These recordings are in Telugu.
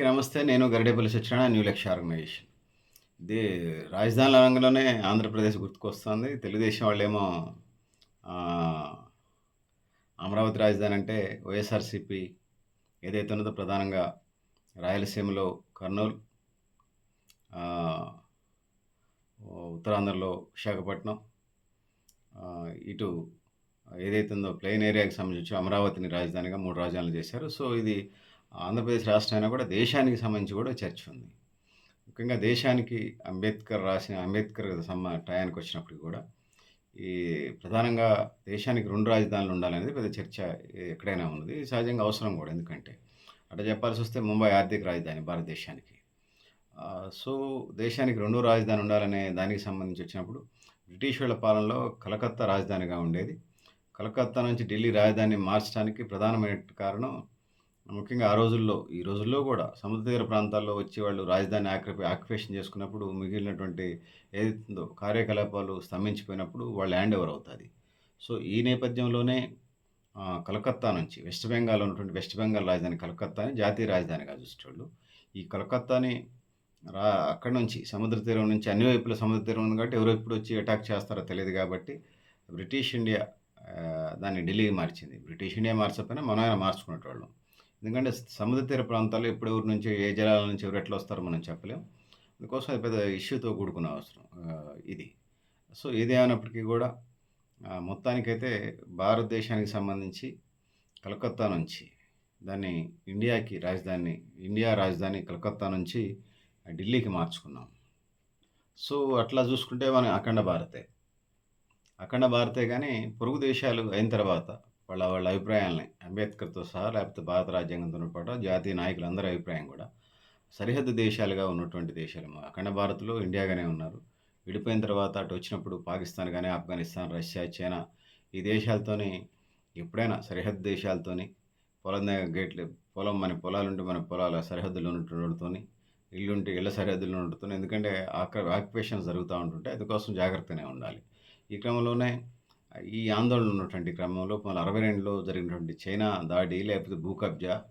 అందరికీ నమస్తే. నేను గరిడేపల్లి సత్యనారాయణ న్యూ లక్ష్య ఆర్గనైజేషన్. ఇది రాజధాని రంగంలోనే ఆంధ్రప్రదేశ్ గుర్తుకొస్తుంది. తెలుగుదేశం వాళ్ళేమో అమరావతి రాజధాని అంటే వైఎస్ఆర్‌సీపీ ఏదైతే ఉన్నదో ప్రధానంగా రాయలసీమలో కర్నూలు ఉత్తరాంధ్రలో విశాఖపట్నం ఇటు ఏదైతే ఉందో ప్లెయిన్ ఏరియాకి సంబంధించి అమరావతిని రాజధానిగా మూడు రాజధానులు చేశారు. సో, ఇది ఆంధ్రప్రదేశ్ రాష్ట్రం అయినా కూడా దేశానికి సంబంధించి కూడా చర్చ ఉంది. ముఖ్యంగా దేశానికి అంబేద్కర్ రాసిన అంబేద్కర్ సంబంధ టయానికి వచ్చినప్పుడు కూడా ఈ ప్రధానంగా దేశానికి రెండు రాజధానులు ఉండాలనేది పెద్ద చర్చ ఎక్కడైనా ఉన్నది. సహజంగా అవసరం కూడా. ఎందుకంటే అట్లా చెప్పాల్సొస్తే ముంబై ఆర్థిక రాజధాని భారతదేశానికి. సో, దేశానికి రెండో రాజధాని ఉండాలనే దానికి సంబంధించి వచ్చినప్పుడు బ్రిటిష్ వాళ్ళ పాలనలో కలకత్తా రాజధానిగా ఉండేది. కలకత్తా నుంచి ఢిల్లీ రాజధానిని మార్చడానికి ప్రధానమైన కారణం ముఖ్యంగా ఆ రోజుల్లో, ఈ రోజుల్లో కూడా సముద్ర తీర ప్రాంతాల్లో వచ్చి వాళ్ళు రాజధాని ఆక్రపి ఆక్యుపేషన్ చేసుకున్నప్పుడు మిగిలినటువంటి ఏదైతుందో కార్యకలాపాలు స్తంభించిపోయినప్పుడు వాళ్ళు హ్యాండ్ ఓవర్ అవుతుంది సో, ఈ నేపథ్యంలోనే కలకత్తా నుంచి వెస్ట్ బెంగాల్ ఉన్నటువంటి వెస్ట్ బెంగాల్ రాజధాని కలకత్తాని జాతీయ రాజధానిగా చూసేటోళ్ళు. ఈ కలకత్తాని రా అక్కడి నుంచి సముద్ర తీరం నుంచి అన్ని వైపుల సముద్ర తీరం ఉంది కాబట్టి ఎవరు ఎప్పుడు వచ్చి అటాక్ చేస్తారో తెలియదు కాబట్టి బ్రిటిష్ ఇండియా దాన్ని ఢిల్లీకి మార్చింది. బ్రిటిష్ ఇండియా మార్చకపోయినా మనమైనా మార్చుకునేటోళ్ళం. ఎందుకంటే సముద్ర తీర ప్రాంతాల్లో ఎప్పుడు ఎవరి నుంచి ఏ జలాల నుంచి ఎవరు ఎట్లా వస్తారో మనం చెప్పలేం. అందుకోసం అది పెద్ద ఇష్యూతో కూడుకున్న అవసరం ఇది. సో, ఏదేమైనప్పటికీ కూడా మొత్తానికైతే భారతదేశానికి సంబంధించి కలకత్తా నుంచి దాన్ని ఇండియాకి రాజధాని ఇండియా రాజధాని కలకత్తా నుంచి ఢిల్లీకి మార్చుకున్నాం. సో, అట్లా చూసుకుంటే మన అఖండ భారతే. అఖండ భారతే కానీ పొరుగు దేశాలు అయిన తర్వాత వాళ్ళ వాళ్ళ అభిప్రాయాలని అంబేద్కర్‌తో సహా లేకపోతే భారత రాజ్యాంగంతో పాటు జాతీయ నాయకులందరి అభిప్రాయం కూడా సరిహద్దు దేశాలుగా ఉన్నటువంటి దేశాలు. అఖండ భారత్‌లో ఇండియాగానే ఉన్నారు. విడిపోయిన తర్వాత అటు వచ్చినప్పుడు పాకిస్తాన్ కానీ ఆఫ్ఘనిస్తాన్, రష్యా, చైనా ఈ దేశాలతోని ఎప్పుడైనా సరిహద్దు దేశాలతోని పొలం దగ్గర గేట్లు పొలం మన పొలాలుంటే మన పొలాల సరిహద్దులో ఉన్నటోళ్ళతోని, ఇల్లుంటే ఇళ్ళ సరిహద్దులో ఉండటం ఎందుకంటే ఆక్యుపేషన్ జరుగుతూ ఉంటుంటే అందుకోసం జాగ్రత్తగానే ఉండాలి. ఈ క్రమంలోనే ఈ ఆందోళన ఉన్నటువంటి క్రమంలో 1962లో జరిగినటువంటి చైనా దాడి లేకపోతే భూ కబ్జా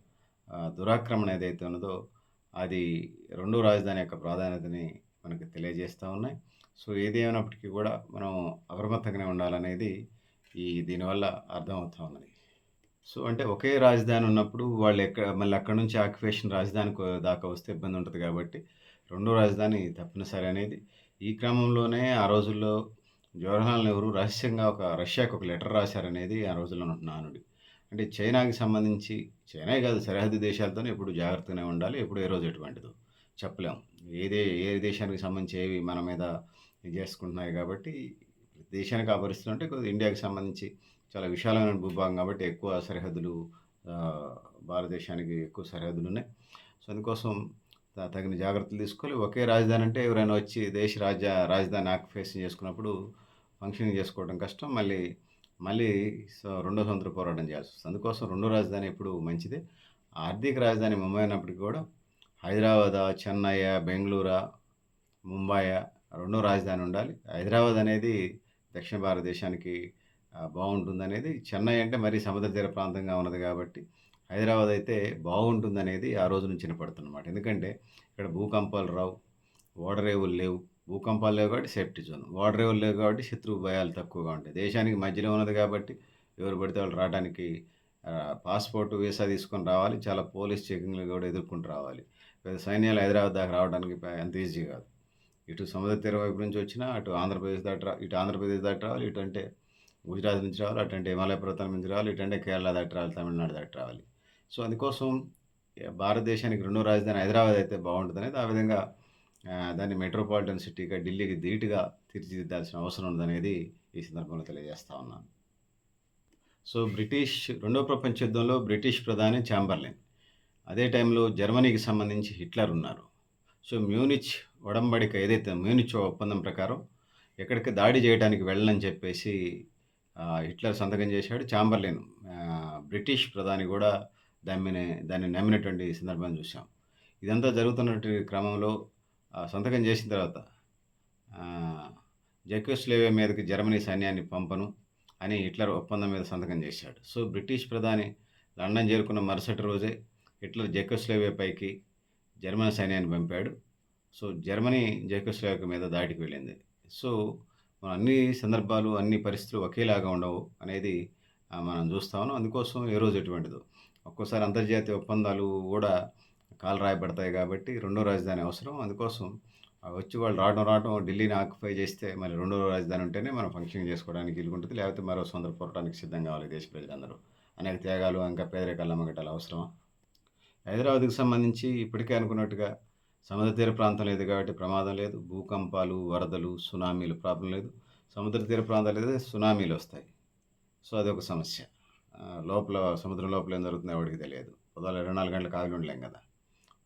దురాక్రమణ ఏదైతే ఉన్నదో అది రెండో రాజధాని యొక్క ప్రాధాన్యతని మనకు తెలియజేస్తూ ఉన్నాయి. సో, ఏది కూడా మనం అప్రమత్తంగానే ఉండాలనేది ఈ దీనివల్ల అర్థమవుతూ ఉన్నది. సో, అంటే ఒకే రాజధాని ఉన్నప్పుడు వాళ్ళు ఎక్కడ మళ్ళీ అక్కడ నుంచి ఆక్యుపేషన్ రాజధాని దాకా వస్తే ఇబ్బంది ఉంటుంది కాబట్టి రెండో రాజధాని తప్పనిసరి అనేది ఈ క్రమంలోనే ఆ రోజుల్లో జవహర్లాల్ నెహ్రూ రహస్యంగా ఒక రష్యాకు ఒక లెటర్ రాశారనేది ఆ రోజుల్లో ఉన్న నానుడి. అంటే చైనాకి సంబంధించి చైనాయే కాదు సరిహద్దు దేశాలతోనే ఎప్పుడు జాగ్రత్తగానే ఉండాలి. ఎప్పుడు ఏ రోజు ఎటువంటిదో చెప్పలేం. ఏదే ఏ దేశానికి సంబంధించి ఏవి మన మీద ఇది చేసుకుంటున్నాయి కాబట్టి దేశానికి ఆ పరిస్థితులు ఉంటే కొద్దిగా ఇండియాకి సంబంధించి చాలా విశాలమైన భూభాగం కాబట్టి ఎక్కువ సరిహద్దులు భారతదేశానికి ఎక్కువ సరిహద్దులున్నాయి. సో, అందుకోసం తగిన జాగ్రత్తలు తీసుకోవాలి. ఒకే రాజధాని అంటే ఎవరైనా వచ్చి దేశ రాజ్య రాజధాని ఆక్యుపేషన్ చేసుకున్నప్పుడు ఫంక్షనింగ్ చేసుకోవడం కష్టం. మళ్ళీ మళ్ళీ సో, రెండో స్వతంత్ర పోరాటం చేయాల్సొస్తది. అందుకోసం రెండో రాజధాని ఎప్పుడు మంచిదే. ఆర్థిక రాజధాని ముంబై అయినప్పటికీ కూడా హైదరాబాద్ చెన్నై బెంగుళూరా, ముంబైయా రెండో రాజధాని ఉండాలి. హైదరాబాద్ అనేది దక్షిణ భారతదేశానికి బాగుంటుంది అనేది చెన్నై అంటే మరీ సముద్ర తీర ప్రాంతంగా ఉన్నది కాబట్టి హైదరాబాద్ అయితే బాగుంటుందనేది ఆ రోజు నుంచి వినపడుతుందన్నమాట. ఎందుకంటే ఇక్కడ భూకంపాలు రావు. ఓడరేవులు లేవు. భూకంపాలు లేవు కాబట్టి సేఫ్టీ జోన్. ఓడరేవులు లేవు కాబట్టి శత్రువు భయాలు తక్కువగా ఉంటాయి. దేశానికి మధ్యలో ఉన్నది కాబట్టి ఎవరు పడితే వాళ్ళు రావడానికి పాస్‌పోర్ట్, వీసా తీసుకొని రావాలి. చాలా పోలీస్ చెకింగ్‌లు కూడా ఎదుర్కొని రావాలి. పెద్ద సైన్యాలు హైదరాబాద్ దాకా రావడానికి అంత ఈజీ కాదు. ఇటు సముద్ర తీర వైపు నుంచి వచ్చినా అటు ఆంధ్రప్రదేశ్ దాటి ఇటు ఆంధ్రప్రదేశ్ దాటి రావాలి. ఇటు అంటే గుజరాత్ నుంచి రావాలి. అటంటే హిమాలయ పర్వతాల నుంచి రావాలి. ఇటు అంటే కేరళ దాటి రావాలి. తమిళనాడు దాటి రావాలి. సో, అందుకోసం భారతదేశానికి రెండో రాజధాని హైదరాబాద్ అయితే బావుంటదనేది ఆ విధంగా దాన్ని మెట్రోపాలిటన్ సిటీగా ఢిల్లీకి ధీటుగా తీర్చిదిద్దాల్సిన అవసరం ఉందనేది ఈ సందర్భంలో తెలియజేస్తా ఉన్నాను. సో, బ్రిటిష్ రెండో ప్రపంచ యుద్ధంలో బ్రిటిష్ ప్రధాని చాంబర్లిన్. అదే టైంలో జర్మనీకి సంబంధించి హిట్లర్ ఉన్నారు. సో, మ్యూనిచ్ ఒడంబడిక ఏదైతే మ్యూనిచ్ ఒప్పందం ప్రకారం ఎక్కడికి దాడి చేయడానికి వెళ్ళని చెప్పేసి హిట్లర్ సంతకం చేశాడు. చాంబర్లిన్ బ్రిటిష్ ప్రధాని కూడా దాన్ని దాన్ని నమ్మినటువంటి సందర్భాన్ని చూసాం. ఇదంతా జరుగుతున్నటువంటి క్రమంలో సంతకం చేసిన తర్వాత ఆహ్, మీదకి జర్మనీ సైన్యాన్ని పంపను అని హిట్లర్ ఒప్పందం మీద సంతకం చేశాడు. సో, బ్రిటిష్ ప్రధాని లండన్ చేరుకున్న మరుసటి రోజే హిట్లర్ జెకోస్లోవేకియా పైకి జర్మనీ సైన్యాన్ని పంపాడు సో జర్మనీ జెకోస్లోవాకియా మీద దాడికి వెళ్ళింది సో మన అన్ని సందర్భాలు అన్ని పరిస్థితులు ఒకేలాగా ఉండవు అనేది మనం చూస్తా ఉన్నాం అందుకోసం ఏ రోజు ఎటువంటిదో ఒక్కోసారి అంతర్జాతీయ ఒప్పందాలు కూడా కాలు రాయబడతాయి కాబట్టి రెండో రాజధాని అవసరం. అందుకోసం వచ్చి వాళ్ళు రావడం రావడం ఢిల్లీని ఆక్యుపై చేస్తే మరి రెండో రాజధాని ఉంటేనే మనం ఫంక్షన్ చేసుకోవడానికి వీలుంటుంది లేకపోతే మరో సొంత పోరాటానికి సిద్ధం కావాలి దేశ ప్రజలందరూ. అనేక త్యాగాలు ఇంకా పేదరికాలు అమ్మగట్టాలు అవసరమా? హైదరాబాద్కి సంబంధించి ఇప్పటికే అనుకున్నట్టుగా సముద్ర తీర ప్రాంతం లేదు కాబట్టి ప్రమాదం లేదు. భూకంపాలు వరదలు సునామీలు ప్రాబ్లం లేదు. సముద్ర తీర ప్రాంతాలు అయితే సునామీలు వస్తాయి. సో అదొక సమస్య. లోపల సముద్రం లోపల ఏం జరుగుతుందో ఎవరికి తెలియదు. పొద్దున ఇరవై నాలుగు గంటలు కాగి ఉండలేం కదా.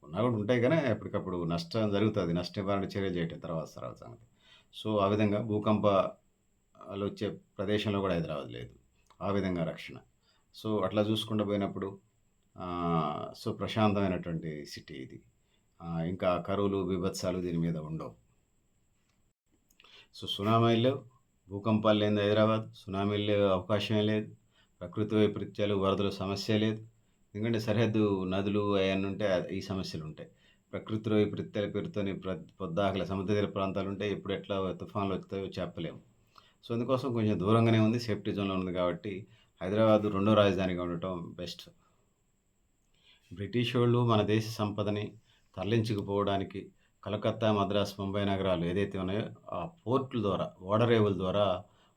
ఉన్నా కూడా ఉంటాయి కానీ ఎప్పటికప్పుడు నష్టం జరుగుతుంది. నష్ట నివారణ చర్యలు చేయటం తర్వాత తర్వాత సంగతి. సో ఆ విధంగా భూకంపాలు వచ్చే ప్రదేశంలో కూడా హైదరాబాద్ లేదు. ఆ విధంగా రక్షణ. సో అట్లా చూసుకుంటూ పోయినప్పుడు సో ప్రశాంతమైనటువంటి సిటీ ఇది. ఇంకా కరువులు బీభత్సాలు దీని మీద ఉండవు. సో సునామీలు లేవు. భూకంపాలు లేని హైదరాబాద్. సునామీలు లేవు అవకాశమే లేదు. ప్రకృతి వైపరీత్యాలు వరదలు సమస్య లేదు. ఎందుకంటే సరిహద్దు నదులు అవన్నీ ఉంటే ఈ సమస్యలు ఉంటాయి. ప్రకృతి వైపరీత్యాల పేరుతోని ప్ర పొద్దాకల సముద్ర తీర ప్రాంతాలు ఉంటాయి ఎప్పుడు ఎట్లా తుఫాన్లు వస్తాయో చెప్పలేము. సో అందుకోసం కొంచెం దూరంగానే ఉంది సేఫ్టీ జోన్లో ఉంది కాబట్టి హైదరాబాద్ రెండో రాజధానిగా ఉండటం బెస్ట్. బ్రిటిష్ వాళ్ళు మన దేశ సంపదని తరలించుకుపోవడానికి కలకత్తా మద్రాస్ ముంబై నగరాలు ఏదైతే ఉన్నాయో ఆ పోర్టుల ద్వారా ఓడరేవుల ద్వారా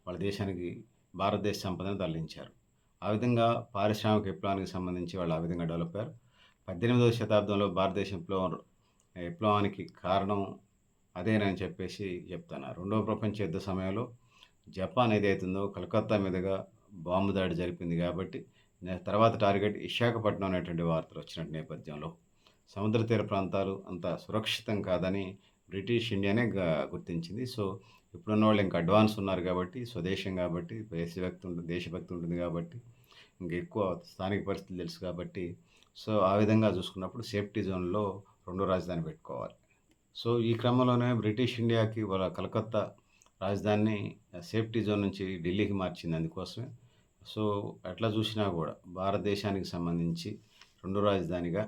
వాళ్ళ దేశానికి భారతదేశ సంపదను తరలించారు. ఆ విధంగా పారిశ్రామిక విప్లవానికి సంబంధించి వాళ్ళు ఆ విధంగా డెవలప్ అయ్యారు. పద్దెనిమిదవ శతాబ్దంలో భారతదేశంలో విప్లవానికి కారణం అదేనని చెప్పేసి చెప్తాను రెండవ ప్రపంచ యుద్ధ సమయంలో జపాన్ ఏదైతుందో కలకత్తా మీదుగా బాంబు దాడి జరిపింది కాబట్టి తర్వాత టార్గెట్ విశాఖపట్నం అనేటువంటి వార్తలు వచ్చిన నేపథ్యంలో. సముద్ర తీర ప్రాంతాలు అంత సురక్షితం కాదని బ్రిటిష్ ఇండియానే గుర్తించింది. సో ఇప్పుడున్న వాళ్ళు ఇంకా అడ్వాన్స్ ఉన్నారు కాబట్టి స్వదేశం కాబట్టి దేశభక్తి ఉంటుంది దేశభక్తి ఉంటుంది కాబట్టి ఇంకా ఎక్కువ స్థానిక పరిస్థితులు తెలుసు కాబట్టి సో ఆ విధంగా చూసుకున్నప్పుడు సేఫ్టీ జోన్లో రెండో రాజధాని పెట్టుకోవాలి. సో ఈ క్రమంలోనే బ్రిటిష్ ఇండియాకి వాళ్ళ కలకత్తా రాజధానిని సేఫ్టీ జోన్ నుంచి ఢిల్లీకి మార్చింది అందుకోసమే. సో ఎట్లా చూసినా కూడా భారతదేశానికి సంబంధించి రెండో రాజధానిగా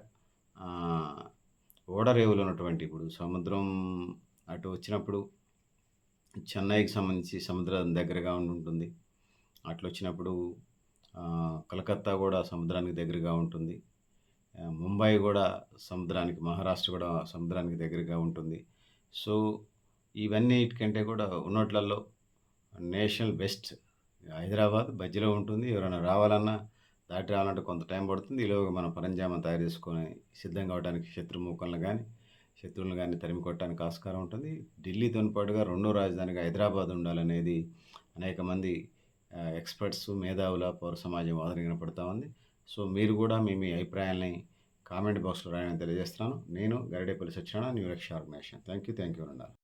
ఓడరేవులు ఉన్నటువంటి ఇప్పుడు సముద్రం అటు వచ్చినప్పుడు చెన్నైకి సంబంధించి సముద్రం దగ్గరగా ఉండి ఉంటుంది అట్లా వచ్చినప్పుడు కలకత్తా కూడా సముద్రానికి దగ్గరగా ఉంటుంది. ముంబై కూడా సముద్రానికి మహారాష్ట్ర కూడా సముద్రానికి దగ్గరగా ఉంటుంది. సో ఇవన్నిటికంటే కూడా ఉన్నట్లలో నేషనల్ బెస్ట్ హైదరాబాద్ మధ్యలో ఉంటుంది. ఎవరైనా రావాలన్నా దాటి రావాలంటే కొంత టైం పడుతుంది. ఈలోగా మనం పరంజామా తయారు చేసుకొని సిద్ధంగా అవడానికి శత్రుముఖలను కానీ శత్రువులను కానీ తరిమి కొట్టడానికి ఆస్కారం ఉంటుంది. ఢిల్లీతో పాటుగా రెండో రాజధానిగా హైదరాబాద్ ఉండాలనేది అనేక మంది ఎక్స్పర్ట్స్ మేధావుల పౌర సమాజం వాదన పడుతూ ఉంది. సో మీరు కూడా మీ మీ అభిప్రాయాల్ని కామెంట్ బాక్స్లో రాయని తెలియజేస్తున్నాను. నేను Garidepalli Satyanarayana new Raksha organization thank you thank you ఉండాలి.